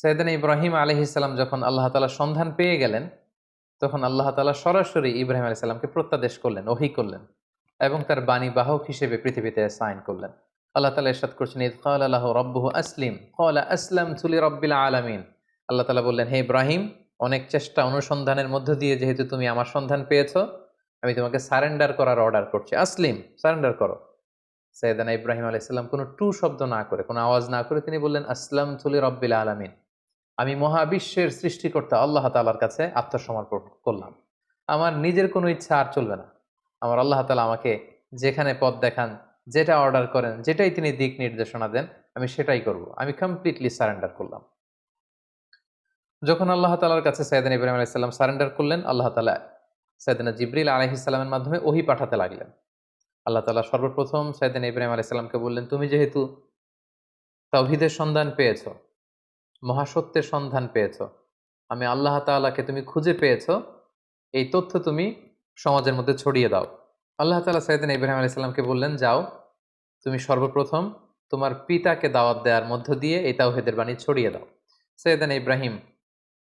সৈয়দান ইব্রাহিম আলহিসাল্লাম যখন আল্লাহ তালা সন্ধান পেয়ে গেলেন, তখন আল্লাহ তালা সরাসরি ইব্রাহিম আলাইসাল্লামকে প্রত্যাদেশ করলেন, ওহি করলেন এবং তার বাণী বাহক হিসেবে পৃথিবীতে সাইন করলেন। আল্লাহ তালা ইরশাদ করছেন, ইদ কাল আল্লাহ রব্বু আসলিম কলা আসলাম তুলি রব্বিল আলামিন। আল্লাহ তালা বললেন, হে ইব্রাহিম, অনেক চেষ্টা অনুসন্ধানের মধ্য দিয়ে যেহেতু তুমি আমার সন্ধান পেয়েছ, আমি তোমাকে সারেন্ডার করার অর্ডার করছি। আসলিম, সারেন্ডার করো। সৈয়দানা ইব্রাহিম আলাইসাল্লাম কোনো টু শব্দ না করে, কোনো আওয়াজ না করে তিনি বললেন আসলাম তুলি রব্বিল আলামিন। আমি মহাবিশ্বের সৃষ্টিকর্তা আল্লাহ তালার কাছে আত্মসমর্পণ করলাম। আমার নিজের কোনো ইচ্ছা আর চলবে না। আমার আল্লাহ তালা আমাকে যেখানে পথ দেখান, যেটা অর্ডার করেন, যেটাই তিনি দিক নির্দেশনা দেন, আমি সেটাই করব। আমি কমপ্লিটলি সারেন্ডার করলাম। যখন আল্লাহ তালার কাছে সৈয়দিন ইব্রাহিম আলাইসাল্লাম সারেন্ডার করলেন, আল্লাহ তালা সৈয়দিনা জিবরিল আলহিসাল্লামের মাধ্যমে ওহি পাঠাতে লাগলেন। আল্লাহ তালা সর্বপ্রথম সৈয়দিন ইব্রাহিম আলাইসাল্লামকে বললেন, তুমি যেহেতু তাওহিদের সন্ধান পেয়েছ মহাসত্যের সন্ধান পেয়েছ। আমি আল্লাহ তাআলাকে তুমি খুঁজে পেয়েছ। এই তথ্য তুমি সমাজের মধ্যে ছড়িয়ে দাও। আল্লাহ তাআলা সাইদিন ইব্রাহিম আলাইসাল্লামকে বললেন, যাও, তুমি সর্বপ্রথম তোমার পিতাকে দাওয়াত দেওয়ার মধ্য দিয়ে এই তাওহেদের বাণী ছড়িয়ে দাও। সৈয়দান ইব্রাহিম,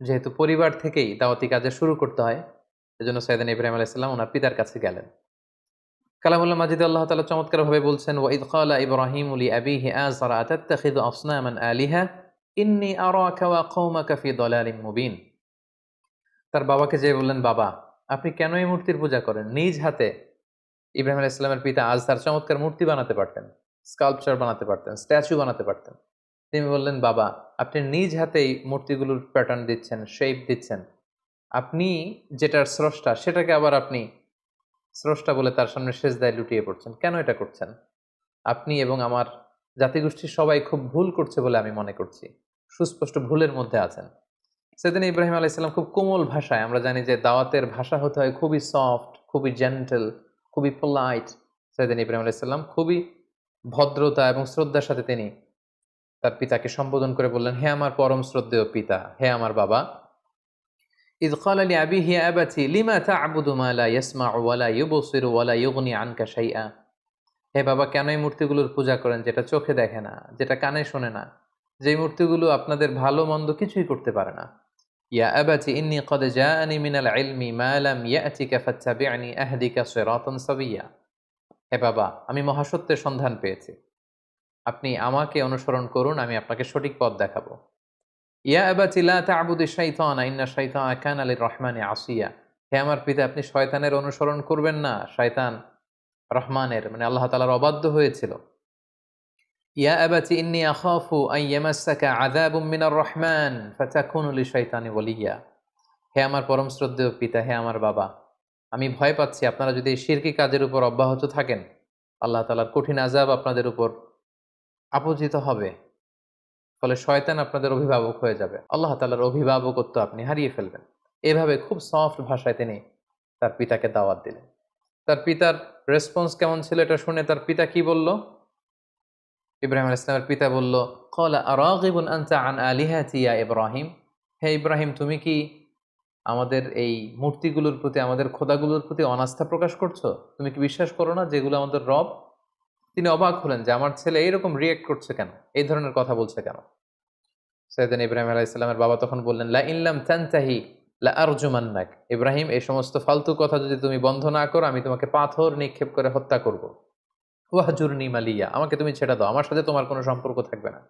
যেহেতু পরিবার থেকেই দাওয়াতি কাজে শুরু করতে হয়, এজন্য সৈয়দান ইব্রাহিম আলাইসাল্লাম ওনার পিতার কাছে গেলেন। কালামুল্লাহ মাজিদ আল্লাহ তালা চমৎকারভাবে বলছেন ওয়াইদ ক্বালা ইব্রাহিম লি আবিহি আযরা আতাত্তাখিযু আসনামান আলিহা ইন্নি আরাকা ওয়া কওমাকা ফি দালালিম মুবিন। তার বাবাকে যে বললেন, বাবা, আপনি কেন এই মূর্তির পূজা করেন? নিজ হাতে। ইব্রাহিম আলাইহিস সালামের পিতা আজ তার চমৎকার মূর্তি বানাতে পারতেন, স্কাল্পচার বানাতে পারতেন, স্ট্যাচু বানাতে পারতেন। তিনি বললেন, বাবা, আপনি নিজ হাতেই মূর্তিগুলোর প্যাটার্ন দিচ্ছেন শেপ দিচ্ছেন। আপনি যেটার স্রষ্টা, সেটাকে আবার আপনি স্রষ্টা বলে তার সামনে শেষদায় লুটিয়ে পড়ছেন। কেন এটা করছেন? আপনি এবং আমার জাতিগোষ্ঠীর সবাই খুব ভুল করছে বলে আমি মনে করছি। সুস্পষ্ট ভুলের মধ্যে আছেন। সেদিন ইব্রাহিম আলাইসাল্লাম খুব কোমল ভাষায়, আমরা জানি যে দাওয়াতের ভাষা হতে হয় খুবই সফট খুবই জেন্টেল খুবই পোলাইট সেদিন ইব্রাহিম আলাইসাল্লাম খুবই ভদ্রতা এবং শ্রদ্ধার সাথে তিনি তার পিতাকে সম্বোধন করে বললেন, হে আমার পরম শ্রদ্ধেয় পিতা, হে আমার বাবা ইদকালি আবি হে আবাচি লিমা তা আবুদুমালা ইয়াসমা ওয়ালা ইউবসির ওয়ালা ইউগনি আনকা সাইয়া হে বাবা, কেন এই মূর্তিগুলোর পূজা করেন? যেটা চোখে দেখে না, যেটা কানে শোনে না। যে মূর্তিগুলো আপনাদের ভালো মন্দ কিছুই করতে পারে না। ইয়া আবাতি ইন্নি কদ জাআনি মিনাল ইলমি মা লাম ইয়াতিকা ফাত্তাবি'নি আহদিকা সিরাতান সাবিয়্যা হে বাবা, আমি মহাসত্যের সন্ধান পেয়েছি। আপনি আমাকে অনুসরণ করুন, আমি আপনাকে সঠিক পথ দেখাবো। ইয়া আবাতি লা তা'বুদি শাইতানা, ইন্না শাইতানা কানা লির-রহমানি আসিয়া। হে আমার পিতা, আপনি শয়তানের অনুসরণ করবেন না? শয়তান রহমানের মানে আল্লাহ তালার অবাধ্য হয়েছিল। ইয়া আবাতি ইন্নি আখাফু আন ইয়ামাসসাকা আযাবুম মিনার রহমান ফাতাকুনু লিশাইতানি ওয়ালিয়া। হে আমার পরম শ্রদ্ধেয় পিতা, হে আমার বাবা, আমি ভয় পাচ্ছি আপনারা যদি শিরকি কাজের উপর অব্যাহত থাকেন, আল্লাহ তালার কঠিন আজাব আপনাদের উপর আপজিত হবে, ফলে শয়তান আপনাদের অভিভাবক হয়ে যাবে। আল্লাহ তালার অভিভাবকত্ব আপনি হারিয়ে ফেলবেন। এভাবে খুব সফট ভাষায় তিনি তার পিতাকে দাওয়াত দিলেন। তার পিতার রেসপন্স কেমন ছিল এটা শুনে তার পিতা কি বলল? ইব্রাহিম আল ইসলামের পিতা বলল কলা আরাগিবুন আনতা আন আলিহাতি ইয়া ইব্রাহিম? হে ইব্রাহিম, তুমি কি আমাদের এই মূর্তিগুলোর প্রতি, আমাদের খোদাগুলোর প্রতি অনাস্থা প্রকাশ করছ? তুমি কি বিশ্বাস করো না যেগুলো আমাদের রব, তিনি অবাক হলেন যে আমার ছেলে এইরকম রিয়েক্ট করছে কেন? এই ধরনের কথা বলছে কেন? সৈয়দিন ইব্রাহিম আলাহ ইসলামের বাবা তখন বললেন, লা ইল্লাম তানতাহি লা আরজুমান্নাক। ইব্রাহিম, এই সমস্ত ফালতু কথা যদি তুমি বন্ধ না করো, আমি তোমাকে পাথর নিক্ষেপ করে হত্যা করব। ওয়াহজুর নিমালিয়া আমাকে তুমি ছেড়ে দাও, আমার সাথে তোমার কোনো সম্পর্ক থাকবে না।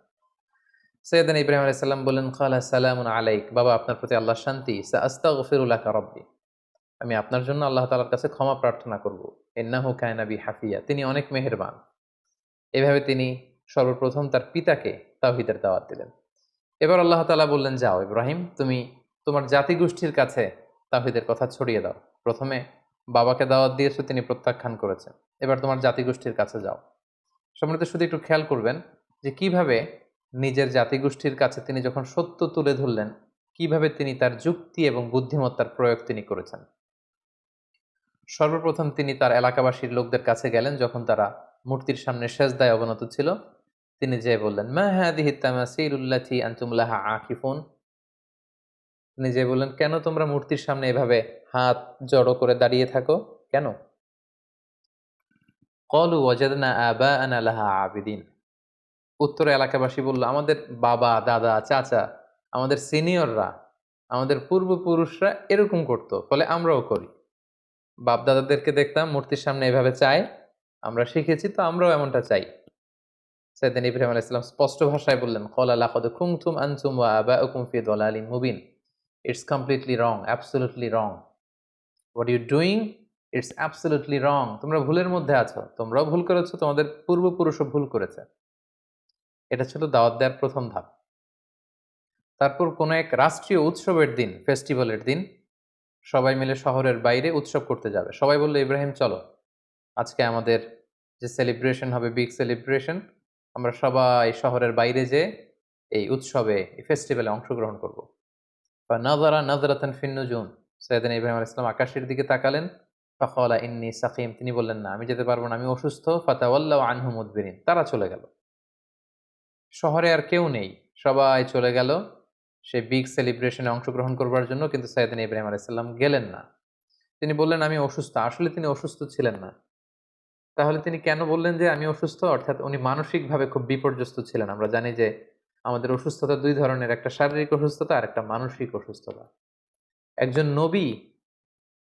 সৈয়দিন ইব্রাহিম আলাইহিস সালাম বললেন খালা সালামুন আলাইক বাবা, আপনার প্রতি আল্লাহ শান্তি সা আস্তাগফিরুল্লাহ রব্বি। আমি আপনার জন্য আল্লাহ তাআলার কাছে ক্ষমা প্রার্থনা করব। ইন্নাহু কায়না বি হাফিয়া, তিনি অনেক মেহেরবান। এভাবে তিনি সর্বপ্রথম তার পিতাকে তাওহীদের দাওয়াত দিলেন। এবার আল্লাহ তাআলা বললেন, যাও ইব্রাহিম, তুমি তোমার জাতিগোষ্ঠীর কাছে তাহিদের কথা ছড়িয়ে দাও। প্রথমে বাবাকে দাওয়াত দিয়েছ, তিনি প্রত্যাখ্যান করেছেন। এবার তোমার জাতিগোষ্ঠীর কাছে যাও। সম্রাট শুধু একটু খেয়াল করবেন যে কীভাবে নিজের জাতিগোষ্ঠীর কাছে তিনি যখন সত্য তুলে ধরলেন, কীভাবে তিনি তার যুক্তি এবং বুদ্ধিমত্তার প্রয়োগ তিনি করেছেন। সর্বপ্রথম তিনি তার এলাকাবাসীর লোকদের কাছে গেলেন, যখন তারা মূর্তির সামনে সেজদায় অবনত ছিল। তিনি যে বললেন, মা তামাসিলুল্লাতি আনতুমলাহা আকিফুন? যে বললেন, কেন তোমরা মূর্তির সামনে এভাবে হাত জড়ো করে দাঁড়িয়ে থাকো? কেন? কলু, ওয়াজাদনা আবা আনালাহা আবিদিন। উত্তর এলাকাবাসী বলল, আমাদের বাবা, দাদা, চাচা, আমাদের সিনিয়ররা, আমাদের পূর্বপুরুষরা এরকম করতো, ফলে আমরাও করি। বাপ দাদাদেরকে দেখতাম মূর্তির সামনে এভাবে চায়, আমরা শিখেছি, তো আমরাও এমনটা চাই। সাইদিন ইব্রাহিম আলাইসাল্লাম স্পষ্ট ভাষায় বললেন, কলা লাকদ কুমতুম আনতুম ওয়া আবাউকুম ফি দালালিন Mubin. It's completely wrong absolutely wrong what you doing it's absolutely wrong তোমরা ভুলের মধ্যে আছো। তোমরাও ভুল করেছ, তোমাদের পূর্বপুরুষও ভুল করেছে। এটা ছিল দাওয়াত দেওয়ার প্রথম ধাপ। তারপর কোনো এক রাষ্ট্রীয় উৎসবের দিন ফেস্টিভ্যালের দিন, সবাই মিলে শহরের বাইরে উৎসব করতে যাবে। সবাই বলল, ইব্রাহিম, চলো। আজকে আমাদের যে সেলিব্রেশন হবে বিগ সেলিব্রেশন আমরা সবাই শহরের বাইরে যে এই উৎসবে, এই ফেস্টিভ্যালে অংশগ্রহণ করব। বা নাজারা নাজরাতান ফিন্নুজুন সৈয়দিন ইব্রাহিম আল ইসলাম আকাশের দিকে তাকালেন ফখলা ইন্নি সাকিম তিনি বললেন, না, আমি যেতে পারব না, আমি অসুস্থ। ফাতাওয়াল্লাহ আনহুম উদ্বিরিন তারা চলে গেল। শহরে আর কেউ নেই। সবাই চলে গেল। সে বিগ সেলিব্রেশনে অংশগ্রহণ করবার জন্য, কিন্তু সৈয়দিন ইব্রাহিম আলাইসাল্লাম গেলেন না। তিনি বললেন, আমি অসুস্থ। আসলে তিনি অসুস্থ ছিলেন না। তাহলে তিনি কেন বললেন যে আমি অসুস্থ? অর্থাৎ উনি মানসিকভাবে খুব বিপর্যস্ত ছিলেন। আমরা জানি যে আমাদের অসুস্থতা দুই ধরনের, একটা শারীরিক অসুস্থতা আর একটা মানসিক অসুস্থতা। একজন নবী,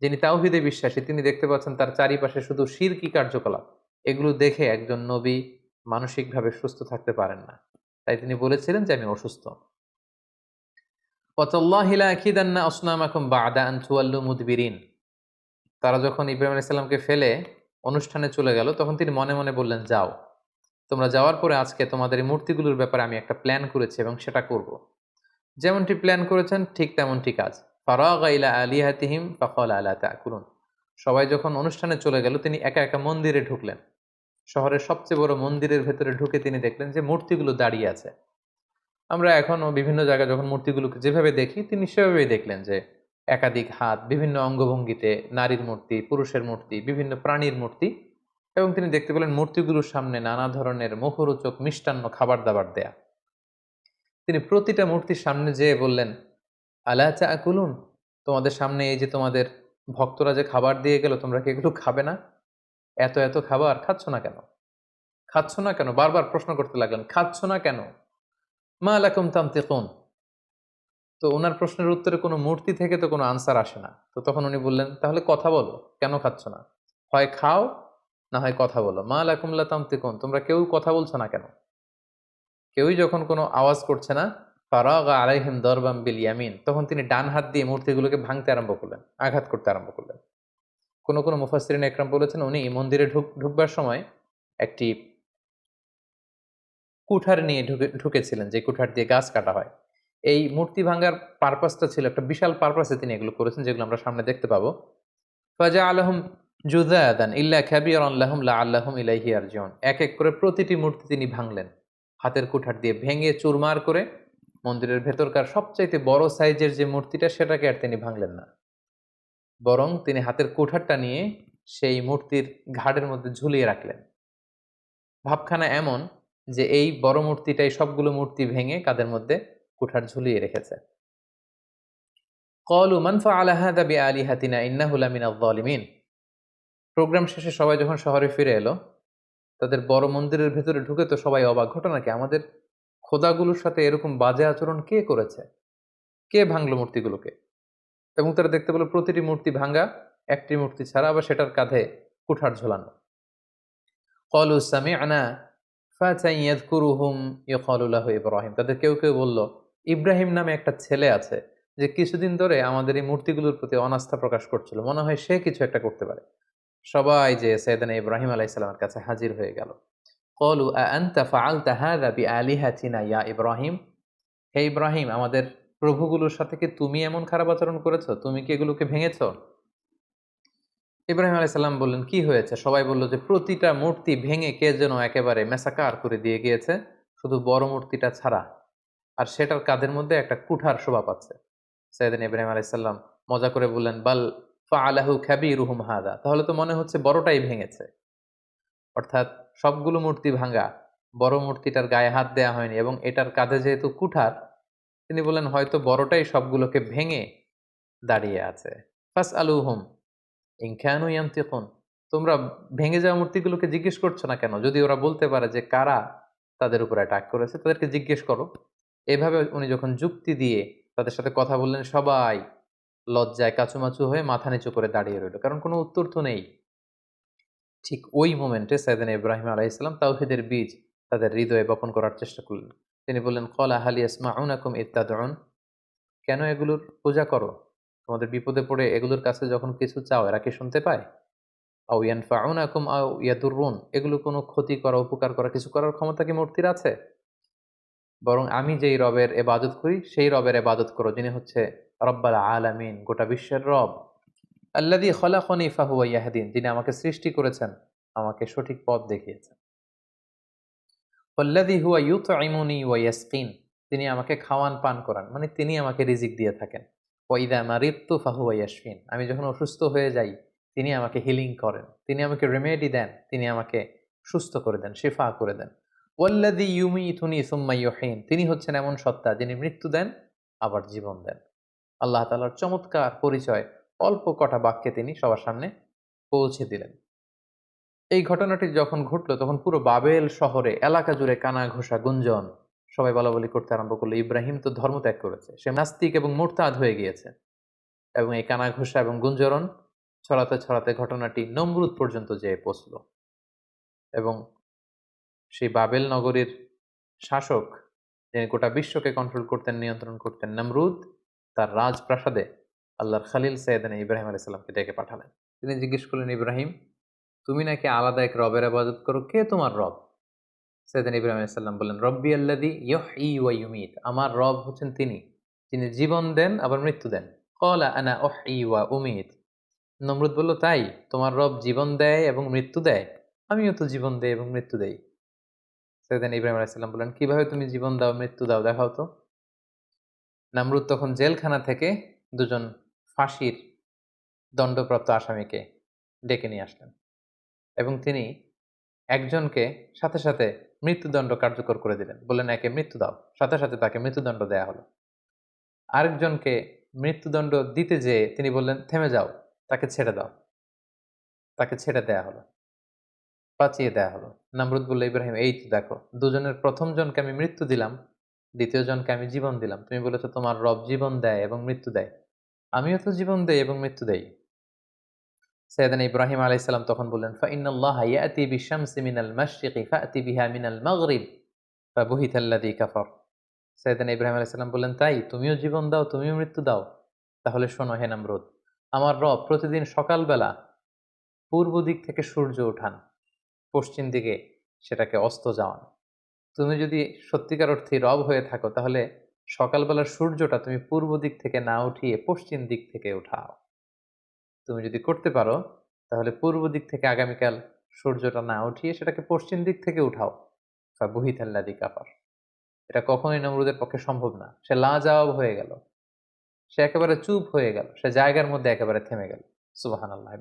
যিনি তাওহিদে বিশ্বাসী, তিনি দেখতে পাচ্ছেন তার চারিপাশে শুধু শিরকি কার্যকলাপ। এগুলো দেখে একজন নবী মানসিকভাবে সুস্থ থাকতে পারেন না। তাই তিনি বলেছিলেন যে, আমি অসুস্থ। তারা যখন ইব্রাহিম আলাইসাল্লামকে ফেলে অনুষ্ঠানে চলে গেল, তখন তিনি মনে মনে বললেন, যাও। তোমরা যাওয়ার পরে আজকে তোমাদের এই মূর্তিগুলোর ব্যাপারে আমি একটা প্ল্যান করেছি এবং সেটা করব। যেমনটি প্ল্যান করেছেন, ঠিক তেমনটি কাজ। ফারাগাইলা আলিহাতিহিম ফখল আলা তাকুলুন। সবাই যখন অনুষ্ঠানে চলে গেল, তিনি একা একা মন্দিরে ঢুকলেন। শহরের সবচেয়ে বড় মন্দিরের ভেতরে ঢুকে তিনি দেখলেন যে মূর্তিগুলো দাঁড়িয়ে আছে। আমরা এখনও বিভিন্ন জায়গায় যখন মূর্তিগুলোকে যেভাবে দেখি, তিনি সেভাবেই দেখলেন যে একাধিক হাত, বিভিন্ন অঙ্গভঙ্গিতে নারীর মূর্তি, পুরুষের মূর্তি, বিভিন্ন প্রাণীর মূর্তি এবং তিনি দেখতে পেলেন মূর্তিগুলোর সামনে নানা ধরনের মুখরোচক মিষ্টান্ন খাবার দাবার দেয়া। তিনি প্রতিটা মূর্তির সামনে যেয়ে বললেন, আলা চা কুলুন তোমাদের সামনে এই যে তোমাদের ভক্তরা যে খাবার দিয়ে গেল, তোমরা কি এগুলো খাবে না? এত এত খাবার খাচ্ছ না কেন? খাচ্ছ না কেন? বারবার প্রশ্ন করতে লাগলেন, খাচ্ছ না কেন? মা আলাকুম তামতিকুন তো ওনার প্রশ্নের উত্তরে কোনো মূর্তি থেকে তো কোনো আনসার আসে না। তো তখন উনি বললেন, তাহলে কথা বলো, কেন খাচ্ছ না? হয় খাও না হয় কথা বলো। মা আলাকুমলা তামতিকুন, তোমরা কেউ কথা বলছো না কেন? কেউই যখন কোনো আওয়াজ করছে না, ফারাগ আলাইহিম দরবাম বিল ইয়ামিন, তখন তিনি ডান হাত দিয়ে মূর্তিগুলোকে ভাঙতে আরম্ভ করলেন, আঘাত করতে আরম্ভ করলেন। কোনো কোনো মুফাসরিন একরাম বলেছেন, উনি মন্দিরে ঢুক ঢুকবার সময় একটি কুঠার নিয়ে ঢুকে ঢুকেছিলেন, যে কুঠার দিয়ে গাছ কাটা হয়। এই মূর্তি ভাঙ্গার পারপাসটা ছিল একটা বিশাল পারপাসে তিনি এগুলো করেছেন, যেগুলো আমরা সামনে দেখতে পাবো। ফাজা আলহম জুদায়াদান ইল্লা খ্যাবিয়র আল্লাহম লা আল্লাহম ইলাইহি আরজিউন এক এক করে প্রতিটি মূর্তি তিনি ভাঙলেন। হাতের কুঠার দিয়ে ভেঙে চুরমার করে মন্দিরের ভেতরকার সবচাইতে বড় সাইজের যে মূর্তিটা, সেটাকে আর তিনি ভাঙলেন না। বরং তিনি হাতের কুঠারটা নিয়ে সেই মূর্তির ঘাড়ের মধ্যে ঝুলিয়ে রাখলেন। ভাবখানা এমন যে এই বড় মূর্তিটাই সবগুলো মূর্তি ভেঙে কাদের মধ্যে কুঠার ঝুলিয়ে রেখেছে। কলু মানফা আলাহা দাবি আলী হাতিনা ইন্নাহুলা মিনালিমিন প্রোগ্রাম শেষে সবাই যখন শহরে ফিরে এলো, তাদের বড় মন্দিরের ভেতরে ঢুকে তো সবাই অবাক। ঘটনা কি? আমাদের খোদাগুলোর সাথে এরকম বাজে আচরণ কে করেছে? কে ভাঙলো মূর্তিগুলোকে? এবং তারা দেখতে পেল প্রতিটি মূর্তি ভাঙ্গা একটি মূর্তি ছাড়া, আবার সেটার কাঁধে কুঠার ঝোলানো। কলু সামি আনা ইব্রাহিম। তাদের কেউ কেউ বলল, ইব্রাহিম নামে একটা ছেলে আছে, যে কিছুদিন ধরে আমাদের এই মূর্তিগুলোর প্রতি অনাস্থা প্রকাশ করছিল। মনে হয় সে কিছু একটা করতে পারে। সবাই যে সৈয়দানা ইব্রাহিম আলাইসাল্লামের কাছে হাজির হয়ে গেল। কলু আন্তা বিআলিহাতিনা ইয়া ইব্রাহিম? হে ইব্রাহিম, আমাদের প্রভুগুলোর সাথে কি তুমি এমন খারাপ আচরণ করেছ? তুমি কি এগুলোকে ভেঙেছ? ইব্রাহিম আলাইসাল্লাম বললেন, কি হয়েছে? সবাই বলল যে, প্রতিটা মূর্তি ভেঙে কে যেন একেবারে মেসাকার করে দিয়ে গিয়েছে, শুধু বড় মূর্তিটা ছাড়া। আর সেটার কাঁধের মধ্যে একটা কুঠার শোভা পাচ্ছে। সৈয়দিন ইব্রাহিম আলাইসাল্লাম মজা করে বললেন, বাল ফা আলাহু খ্যাবি রুহুম হাদা। তাহলে তো মনে হচ্ছে বড়টাই ভেঙেছে। অর্থাৎ সবগুলো মূর্তি ভাঙ্গা বড় মূর্তিটার গায়ে হাত দেয়া হয়নি এবং এটার কাঁধে যেহেতু কুঠার, তিনি বললেন, হয়তো বড়টাই সবগুলোকে ভেঙে দাঁড়িয়ে আছে। ফাস আলু হুম ইনখানু ইয়ান্তিকুন। তোমরা ভেঙে যাওয়া মূর্তিগুলোকে জিজ্ঞেস করছ না কেন? যদি ওরা বলতে পারে যে কারা তাদের উপর অ্যাটাক করেছে, তাদেরকে জিজ্ঞেস করো। এভাবে উনি যখন যুক্তি দিয়ে তাদের সাথে কথা বললেন, সবাই লজ্জায় কাচুমাচু হয়ে মাথা নিচু করে দাঁড়িয়ে রইল। কারণ কোনো উত্তর তো নেই। ঠিক ওই মোমেন্টে সাইদান ইব্রাহিম আলাইসালাম তাওহিদের বীজ তাদের হৃদয়ে বপন করার চেষ্টা করলেন। তিনি বললেন কলা হালিয়াস মাউনাকুম ইত্যাদন কেন এগুলোর পূজা করো? তোমাদের বিপদে পড়ে এগুলোর কাছে যখন কিছু চাও, এরা কি শুনতে পায়? আউ ইয়ানফাউনাকুম আউ ইয়াদুররুন এগুলো কোনো ক্ষতি করা, উপকার করা, কিছু করার ক্ষমতা কি মূর্তির আছে? বরং আমি যেই রবের এবাদত করি, সেই রবের এবাদত করো, যিনি হচ্ছে রব্বাল আলামিন, গোটা বিশ্বের রব। আল্লাদি খলাখনি ফাহুয়া ইয়াহদিন, যিনি আমাকে সৃষ্টি করেছেন, আমাকে সঠিক পথ দেখিয়েছেন। আল্লাদি হুয়া ইউত ইমুনি ওয়া ইয়াসকিন, তিনি আমাকে খাওয়ান পান করান মানে তিনি আমাকে রিজিক দিয়ে থাকেন। ওয়াইদা মারিত্তু ফাহুয়া ইয়াসফিন আমি যখন অসুস্থ হয়ে যাই, তিনি আমাকে হিলিং করেন, তিনি আমাকে রেমেডি দেন, তিনি আমাকে সুস্থ করে দেন, শেফা করে দেন। ওয়াল্লাদি ইউমি ইথুনি সুম্মাইয়হীন তিনি হচ্ছেন এমন সত্তা যিনি মৃত্যু দেন, আবার জীবন দেন। আল্লাহ তালার চমৎকার পরিচয় অল্প কটা বাক্যে তিনি সবার সামনে পৌঁছে দিলেন। এই ঘটনাটি যখন ঘটলো, তখন পুরো বাবেল শহরে এলাকা জুড়ে কানা ঘোষা গুঞ্জন, সবাই বলা বলি করতে আরম্ভ করল, ইব্রাহিম তো ধর্ম ত্যাগ করেছে, সে নাস্তিক এবং মোরতাদ হয়ে গিয়েছে। এবং এই কানা ঘোষা এবং গুঞ্জরণ ছড়াতে ছড়াতে ঘটনাটি নমরুদ পর্যন্ত যেয়ে পৌঁছল। এবং সেই বাবেল নগরীর শাসক, যিনি গোটা বিশ্বকে কন্ট্রোল করতেন, নিয়ন্ত্রণ করতেন, নমরুদ তার রাজপ্রাসাদে আল্লাহর খালিল সৈয়দান ইব্রাহিম আলাইসাল্লামকে ডেকে পাঠালেন। তিনি জিজ্ঞেস করলেন, ইব্রাহিম, তুমি নাকি আলাদা এক রবের আবাদত করো? কে তোমার রব? সৈয়দান ইব্রাহিম আলাইসাল্লাম বললেন, রব্বি আল্লাদি ইয়হ ই ইউমিত, আমার রব হচ্ছেন তিনি, যিনি জীবন দেন, আবার মৃত্যু দেন। কলা আনা ওহ ই ওয়া উমিত। নমরুদ বলল, তাই, তোমার রব জীবন দেয় এবং মৃত্যু দেয়। আমিও তো জীবন দেয় এবং মৃত্যু দেই। সৈয়দান ইব্রাহিম আলাইসাল্লাম বললেন, কীভাবে তুমি জীবন দাও, মৃত্যু দাও, দেখাও তো। নামরুদ তখন জেলখানা থেকে দুজন ফাঁসির দণ্ডপ্রাপ্ত আসামিকে ডেকে নিয়ে আসলেন এবং তিনি একজনকে সাথে সাথে মৃত্যুদণ্ড কার্যকর করে দিলেন। বললেন, একে মৃত্যু দাও। সাথে সাথে তাকে মৃত্যুদণ্ড দেয়া হলো। আরেকজনকে মৃত্যুদণ্ড দিতে যেয়ে তিনি বললেন, থেমে যাও, তাকে ছেড়ে দাও। তাকে ছেড়ে দেয়া হলো, বাঁচিয়ে দেয়া হলো। নামরুদ বলল, ইব্রাহিম, এই তো দেখো, দুজনের প্রথম জনকে আমি মৃত্যু দিলাম দ্বিতীয় জনকে আমি জীবন দিলাম। তুমি বলেছ তোমার রব জীবন দেয় এবং মৃত্যু দেয়। আমিও তো জীবন দেই এবং মৃত্যু দেই। সৈয়দান ইব্রাহিম আলাইসাল্লাম তখন বললেন ফাইনাল্লাহ ইয়াতি বিশামসি মিনাল মাশরিকি ফাতি বিহা মিনাল মাগরিব ফাবুহিতাল্লাযী কাফার। সৈয়দান ইব্রাহিম আলাইসাল্লাম বললেন, তাই, তুমিও জীবন দাও, তুমিও মৃত্যু দাও। তাহলে শোনো হে নামরুদ, আমার রব প্রতিদিন সকালবেলা পূর্ব দিক থেকে সূর্য ওঠান পশ্চিম দিকে সেটাকে অস্ত যাওয়ান। তুমি যদি সত্যিকার অর্থে রব হয়ে থাকো, তাহলে সকালবেলার সূর্যটা তুমি পূর্ব দিক থেকে না উঠিয়ে পশ্চিম দিক থেকে উঠাও। তুমি যদি করতে পারো, তাহলে পূর্ব দিক থেকে আগামীকাল সূর্যটা না উঠিয়ে সেটাকে পশ্চিম দিক থেকে উঠাও। বা বহিতাল্লাদি কাপার এটা কখনোই নমরুদের পক্ষে সম্ভব না। সে লাজবাব হয়ে গেল। সে একেবারে চুপ হয়ে গেল। সে জায়গার মধ্যে একেবারে থেমে গেল। সুবাহান আল্লাহ